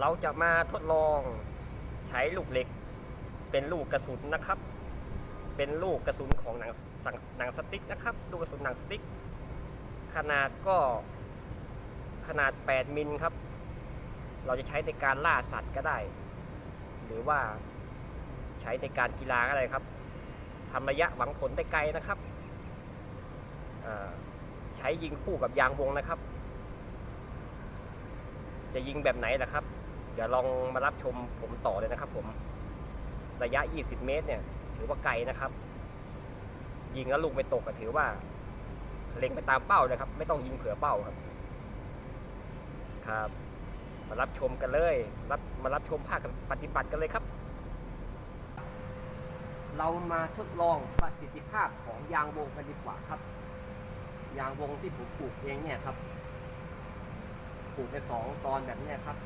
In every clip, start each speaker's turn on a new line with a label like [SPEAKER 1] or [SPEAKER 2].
[SPEAKER 1] เราจะมาทดลองใช้ลูกเหล็ก เป็นลูกกระสุนนะครับ เป็นลูกกระสุนของหนังสังหนังสติ๊กนะครับ ลูกกระสุนหนังสติ๊ก ขนาดก็ขนาด 8 มิลครับ เราจะใช้ในการล่าสัตว์ก็ได้ หรือว่าใช้ในการกีฬาก็ได้ครับทำระยะหวังผลได้ไกลนะครับ ใช้ยิงคู่กับยางวงนะครับ จะยิงแบบไหนล่ะครับ ดี๋ยวลองมารับชมผมต่อเลยนะครับ ผมระยะ 20 เมตรเนี่ย ถือว่าไกลนะครับ ยิงแล้วลูกไม่ตกก็ถือว่า เล็งไปตามเป้าเลยครับ ไม่ต้องยิงเผื่อเป้าครับ ครับ มารับชมกันเลยรับมารับชมภาคปฏิบัติกันเลยครับ เรามาทดลองประสิทธิภาพของยางวงกันดีกว่าครับ ยางวงที่ผมปลูกเองเนี่ยครับปลูกในสองตอนแบบนี้ครับ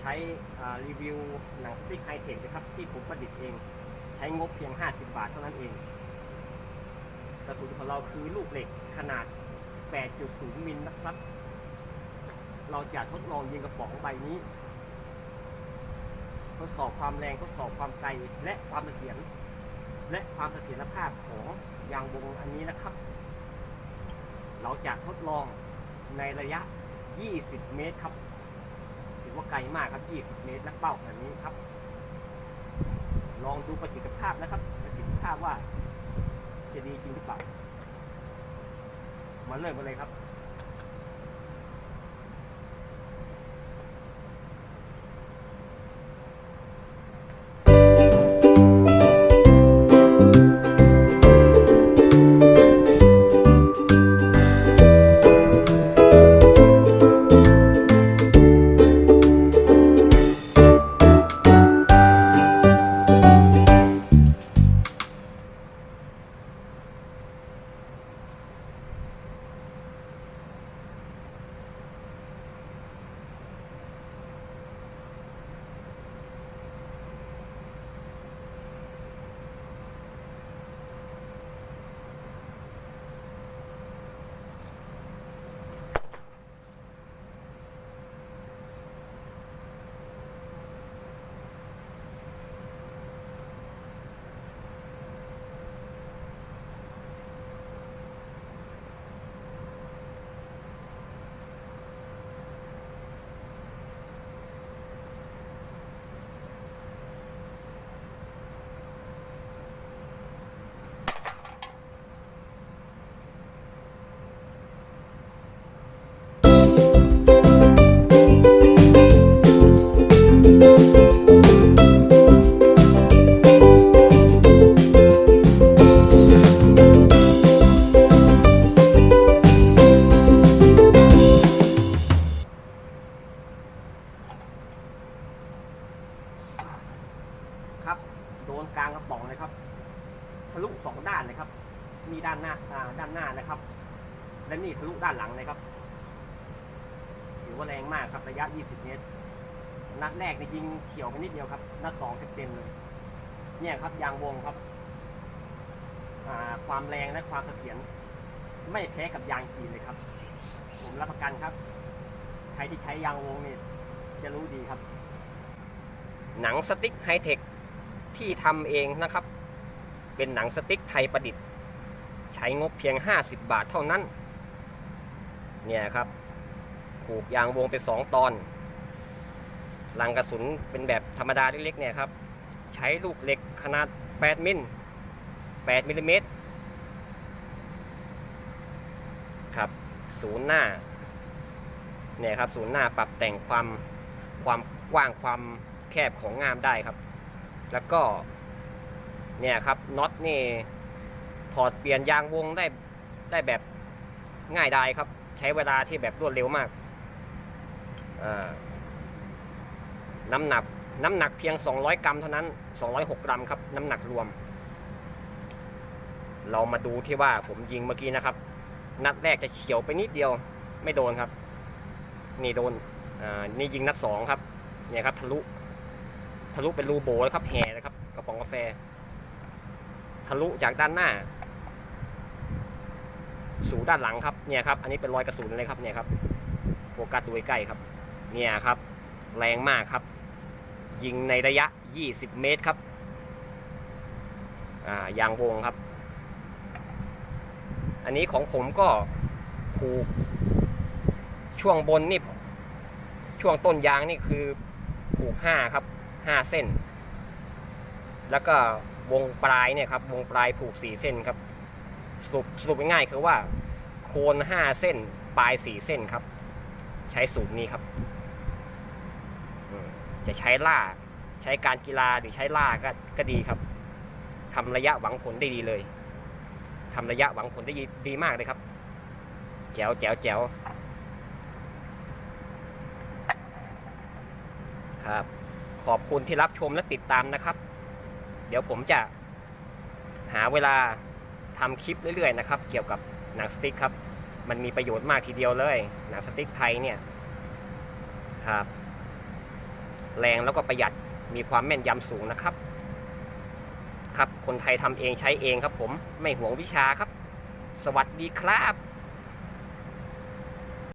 [SPEAKER 1] ใช้รีวิวหนังสติ๊กไฮเทคนะครับที่ผมประดิษฐ์เอง ใช้งบเพียง 50 บาทเท่านั้นเองกระสุนของเราคือลูกเหล็กขนาด 8.0 มิลนะครับ เราจะทดลองยิงกระป๋องใบนี้ ทดสอบความแรงทดสอบความไกลและความเสถียรและความเสถียรภาพของยางวงอันนี้นะครับ เราจะทดลองในระยะ 20 เมตรครับ ว่าไกลมากครับ20เมตรและเป้าแบบนี้ครับ ลองดูประสิทธิภาพนะครับ ประสิทธิภาพว่าจะดีจริงหรือเปล่ามาเริ่มกันเลยครับ โดนกลางกระป๋องเลยครับทะลุสองด้านเลยครับ มีด้านหน้าอ่าด้านหน้านะครับ และนี่ทะลุด้านหลังเลยครับถือว่าแรงมากครับระยะ 20 เมตร นัดแรกนี่ยิงเฉียวไปนิดเดียวครับ นัดสองเต็มเลย เนี่ยครับยางวงครับ ความแรงและความเสถียรไม่แพ้กับยางจีนเลยครับ ผมรับประกันครับ ใครที่ใช้ยางวงนี่จะรู้ดีครับ หนังสติ๊กไฮเทค ที่ทำเองนะครับ เป็นหนังสติ๊กไทยประดิษฐ์ ใช้งบเพียง 50 บาทเท่านั้น เนี่ยครับผูกยางวงเป็นสองตอนลังกระสุนเป็นแบบธรรมดาเล็กๆเนี่ยครับ ใช้ลูกเหล็กขนาด 8 มิล 8 มิลลิเมตรครับศูนย์หน้าเนี่ยครับศูนย์หน้าปรับแต่งความความกว้างความแคบของงามได้ครับ แล้วก็ เนี่ยครับน็อตนี่ถอดเปลี่ยนยางวงได้ได้แบบง่ายดายครับ ใช้เวลาที่แบบรวดเร็วมากน้ำหนักน้ำหนักเพียง 200 กรัมเท่านั้น 206 กรัมครับ น้ำหนักรวม เรามาดูที่ว่าผมยิงเมื่อกี้นะครับ นัดแรกจะเฉียวไปนิดเดียว ไม่โดนครับ นี่โดน อ่า นี่ยิงนัดสองครับ เนี่ยครับทะลุ ทะลุเป็นรูโบแล้วครับแห่เลยครับกระป๋องกาแฟ ทะลุจากด้านหน้า สู่ด้านหลังครับเนี่ยครับ อันนี้เป็นรอยกระสุนเลยครับเนี่ยครับโฟกัสดูใกล้ครับ เนี่ยครับ แรงมากครับ ยิงในระยะ 20 เมตรครับอ่ายางวงครับ อันนี้ของผมก็ผูกช่วงบนนี่ช่วงต้นยางนี่คือผูกห้าครับ ห้าเส้น แล้วก็วงปลายเนี่ยครับวงปลายผูกสี่เส้นครับสรุปสรุปง่ายๆคือว่าโคนห้าเส้น ปลายสี่เส้นครับ ใช้สูตรนี้ครับ จะใช้ล่า ใช้การกีฬาหรือใช้ล่าก็ก็ดีครับทำระยะหวังผลได้ดีเลยทำระยะหวังผลได้ดีดีมากเลยครับ แจ๋วแจ๋วแจ๋วครับ ขอบคุณที่รับชมและติดตามนะครับ เดี๋ยวผมจะ หาเวลาทำคลิปเรื่อยๆนะครับ เกี่ยวกับหนังสติ๊กครับ มันมีประโยชน์มากทีเดียวเลย หนังสติ๊กไทยเนี่ยครับ แรงแล้วก็ประหยัดมีความแม่นยำสูงนะครับ ครับคนไทยทำเองใช้เองครับ ผมไม่หวงวิชาครับ สวัสดีครับ